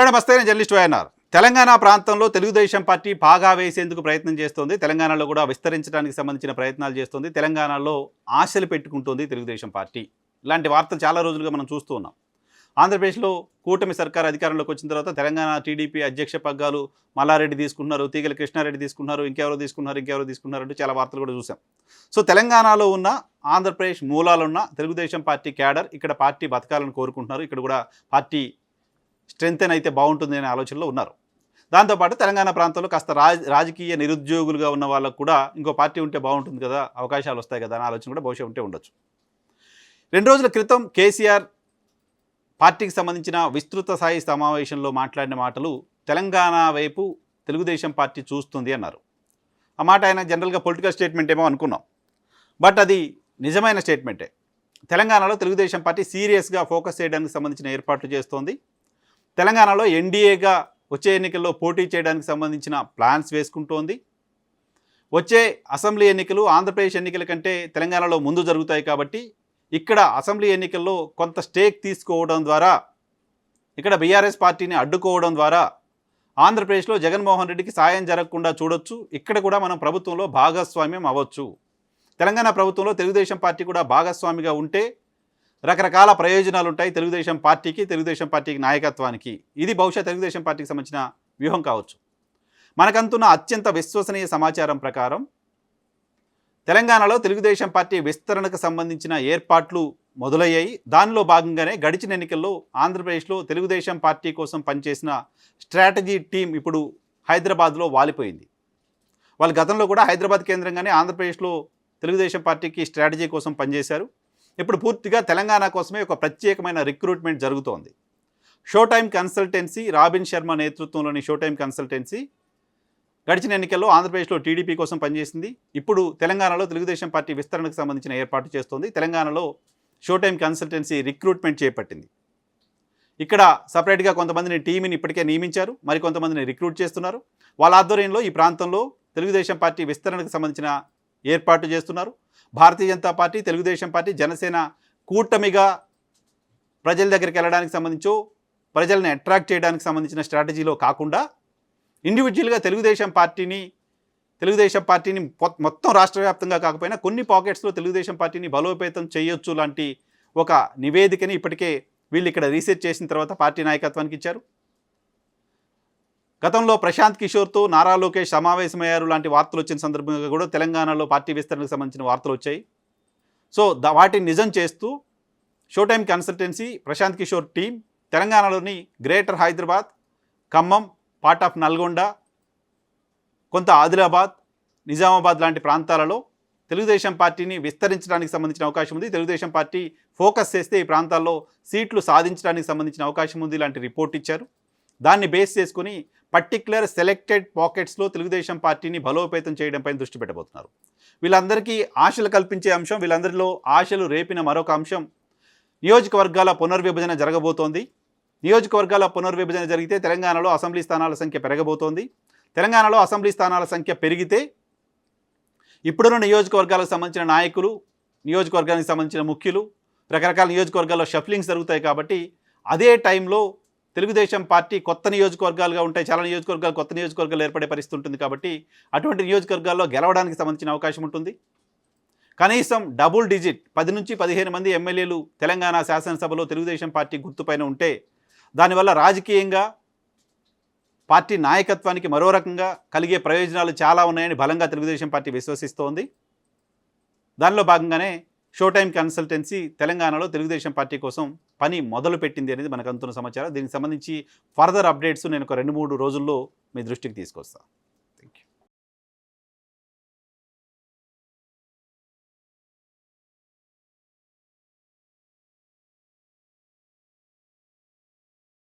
Hello నమస్తే నేను journalist YNR. Telangana ప్రాంతంలో తెలుగుదేశం పార్టీ పాగా వేసేందుకు ప్రయత్నం చేస్తోంది. తెలంగాణలో కూడా విస్తరించడానికి సంబంధించిన ప్రయత్నాలు చేస్తోంది. తెలంగాణలో ఆశలు పెట్టుకుంటోంది తెలుగుదేశం పార్టీ. ఇలాంటి వార్తలు చాలా రోజులుగా మనం చూస్తూ ఉన్నాం. ఆంధ్రప్రదేశ్లో కూటమి సర్కార్ అధికారంలోకి వచ్చిన తర్వాత తెలంగాణ టీడీపీ అధ్యక్ష పగ్గాలు మల్లారెడ్డి తీసుకున్నారు తీగల కృష్ణారెడ్డి తీసుకున్నారు ఇంకెవరో తీసుకున్నారు ఇంకెవరో తీసుకున్నారు అంటూ చాలా వార్తలు కూడా చూసాం సో తెలంగాణలో ఉన్న ఆంధ్రప్రదేశ్ మూలాలున్న తెలుగుదేశం పార్టీ క్యాడర్ ఇక్కడ పార్టీ బతకాలని కోరుకుంటున్నారు. ఇక్కడ కూడా పార్టీ స్ట్రెంగ్తెన్ అయితే బాగుంటుంది అనే ఆలోచనలో ఉన్నారు. దాంతోపాటు తెలంగాణ ప్రాంతంలో కాస్త రాజ రాజకీయ నిరుద్యోగులుగా ఉన్న వాళ్ళకు కూడా ఇంకో పార్టీ ఉంటే బాగుంటుంది కదా అవకాశాలు వస్తాయి కదా అనే ఆలోచన కూడా బహుశా ఉంటే ఉండొచ్చు. రెండు రోజుల క్రితం కేసీఆర్ పార్టీకి సంబంధించిన విస్తృత స్థాయి సమావేశంలో మాట్లాడిన మాటలు తెలంగాణ వైపు తెలుగుదేశం పార్టీ చూస్తుంది అన్నారు. ఆ మాట ఆయన జనరల్గా పొలిటికల్ స్టేట్మెంట్ ఏమో అనుకున్నాం. బట్ అది నిజమైన స్టేట్మెంటే. తెలంగాణలో తెలుగుదేశం పార్టీ సీరియస్గా ఫోకస్ చేయడానికి సంబంధించిన ఏర్పాట్లు చేస్తోంది. తెలంగాణలో ఎన్డీఏగా వచ్చే ఎన్నికల్లో పోటీ చేయడానికి సంబంధించిన ప్లాన్స్ వేసుకుంటోంది. వచ్చే అసెంబ్లీ ఎన్నికలు ఆంధ్రప్రదేశ్ ఎన్నికల కంటే తెలంగాణలో ముందు జరుగుతాయి కాబట్టి ఇక్కడ అసెంబ్లీ ఎన్నికల్లో కొంత స్టేక్ తీసుకోవడం ద్వారా ఇక్కడ బీఆర్ఎస్ పార్టీని అడ్డుకోవడం ద్వారా ఆంధ్రప్రదేశ్లో జగన్మోహన్ రెడ్డికి సాయం జరగకుండా చూడొచ్చు. ఇక్కడ కూడా మనం ప్రభుత్వంలో భాగస్వామ్యం అవ్వచ్చు. తెలంగాణ ప్రభుత్వంలో తెలుగుదేశం పార్టీ కూడా భాగస్వామిగా ఉంటే రకరకాల ప్రయోజనాలు ఉంటాయి తెలుగుదేశం పార్టీకి తెలుగుదేశం పార్టీకి నాయకత్వానికి. ఇది బహుశా తెలుగుదేశం పార్టీకి సంబంధించిన వ్యూహం కావచ్చు. మనకంతున్న అత్యంత విశ్వసనీయ సమాచారం ప్రకారం తెలంగాణలో తెలుగుదేశం పార్టీ విస్తరణకు సంబంధించిన ఏర్పాట్లు మొదలయ్యాయి. దానిలో భాగంగానే గడిచిన ఎన్నికల్లో ఆంధ్రప్రదేశ్లో తెలుగుదేశం పార్టీ కోసం పనిచేసిన స్ట్రాటజీ టీం ఇప్పుడు హైదరాబాద్లో వాలిపోయింది. వాళ్ళు గతంలో కూడా హైదరాబాద్ కేంద్రంగానే ఆంధ్రప్రదేశ్లో తెలుగుదేశం పార్టీకి స్ట్రాటజీ కోసం పనిచేశారు. ఇప్పుడు పూర్తిగా తెలంగాణ కోసమే ఒక ప్రత్యేకమైన రిక్రూట్మెంట్ జరుగుతోంది. Show time consultancy Robin Sharma నేతృత్వంలోని షో టైం కన్సల్టెన్సీ గడిచిన ఎన్నికల్లో ఆంధ్రప్రదేశ్లో టీడీపీ కోసం పనిచేసింది. ఇప్పుడు తెలంగాణలో తెలుగుదేశం పార్టీ విస్తరణకు సంబంధించిన ఏర్పాటు చేస్తోంది. తెలంగాణలో షో టైం కన్సల్టెన్సీ రిక్రూట్మెంట్ చేపట్టింది. ఇక్కడ సపరేట్గా కొంతమందిని టీమిని ఇప్పటికే నియమించారు. మరికొంతమందిని రిక్రూట్ చేస్తున్నారు. వాళ్ళ ఆధ్వర్యంలో ఈ ప్రాంతంలో తెలుగుదేశం పార్టీ విస్తరణకు సంబంధించిన ఏర్పాటు చేస్తున్నారు. భారతీయ జనతా పార్టీ తెలుగుదేశం పార్టీ జనసేన కూటమిగా ప్రజల దగ్గరికి వెళ్ళడానికి సంబంధించో ప్రజల్ని అట్రాక్ట్ చేయడానికి సంబంధించిన స్ట్రాటజీలో కాకుండా ఇండివిజువల్గా తెలుగుదేశం పార్టీని తెలుగుదేశం పార్టీని మొత్తం రాష్ట్ర వ్యాప్తంగా కాకపోయినా కొన్ని పాకెట్స్లో తెలుగుదేశం పార్టీని బలోపేతం చేయొచ్చు లాంటి ఒక నివేదికని ఇప్పటికే వీళ్ళు ఇక్కడ రీసెర్చ్ చేసిన తర్వాత పార్టీ నాయకత్వానికి ఇచ్చారు. గతంలో ప్రశాంత్ కిషోర్తో నారా లోకేష్ సమావేశమయ్యారు. లాంటి వార్తలు వచ్చిన సందర్భంగా కూడా తెలంగాణలో పార్టీ విస్తరణకు సంబంధించిన వార్తలు వచ్చాయి. సో ద వాటిని నిజం చేస్తూ show time consultancy Prashant Kishor team తెలంగాణలోని greater Hyderabad Khammam part of Nalgonda కొంత ఆదిలాబాద్ నిజామాబాద్ లాంటి ప్రాంతాలలో తెలుగుదేశం పార్టీని విస్తరించడానికి సంబంధించిన అవకాశం ఉంది. తెలుగుదేశం పార్టీ ఫోకస్ చేస్తే ఈ ప్రాంతాల్లో సీట్లు సాధించడానికి సంబంధించిన అవకాశం ఉంది ఇలాంటి రిపోర్ట్ ఇచ్చారు. దాన్ని బేస్ చేసుకుని పర్టిక్యులర్ సెలెక్టెడ్ పాకెట్స్లో తెలుగుదేశం పార్టీని బలోపేతం చేయడంపై దృష్టి పెట్టబోతున్నారు. వీళ్ళందరికీ ఆశలు కల్పించే అంశం వీళ్ళందరిలో ఆశలు రేపిన మరొక అంశం నియోజకవర్గాల పునర్విభజన జరగబోతోంది. నియోజకవర్గాల పునర్విభజన జరిగితే తెలంగాణలో అసెంబ్లీ స్థానాల సంఖ్య పెరగబోతోంది. తెలంగాణలో అసెంబ్లీ స్థానాల సంఖ్య పెరిగితే ఇప్పుడున్న నియోజకవర్గాలకు సంబంధించిన నాయకులు నియోజకవర్గానికి సంబంధించిన ముఖ్యులు రకరకాల నియోజకవర్గాల్లో షఫ్లింగ్స్ జరుగుతాయి కాబట్టి అదే టైంలో తెలుగుదేశం పార్టీ కొత్త నియోజకవర్గాలుగా ఉంటాయి. చాలా నియోజకవర్గాలు కొత్త నియోజకవర్గాలు ఏర్పడే పరిస్థితి ఉంటుంది కాబట్టి అటువంటి నియోజకవర్గాల్లో గెలవడానికి సంబంధించిన అవకాశం ఉంటుంది. కనీసం డబుల్ డిజిట్ పది నుంచి పదిహేను మంది ఎమ్మెల్యేలు తెలంగాణ శాసనసభలో తెలుగుదేశం పార్టీ గుర్తుపైన ఉంటే దానివల్ల రాజకీయంగా పార్టీ నాయకత్వానికి మరో రకంగా కలిగే ప్రయోజనాలు చాలా ఉన్నాయని బలంగా తెలుగుదేశం పార్టీ విశ్వసిస్తోంది. దానిలో భాగంగానే షో టైం కన్సల్టెన్సీ తెలంగాణలో తెలుగుదేశం పార్టీ కోసం పని మొదలు పెట్టింది అనేది మనకు అందుతున్న సమాచారం. దీనికి సంబంధించి ఫర్దర్ అప్డేట్స్ నేను ఒక రెండు మూడు రోజుల్లో మీ దృష్టికి తీసుకొస్తాను.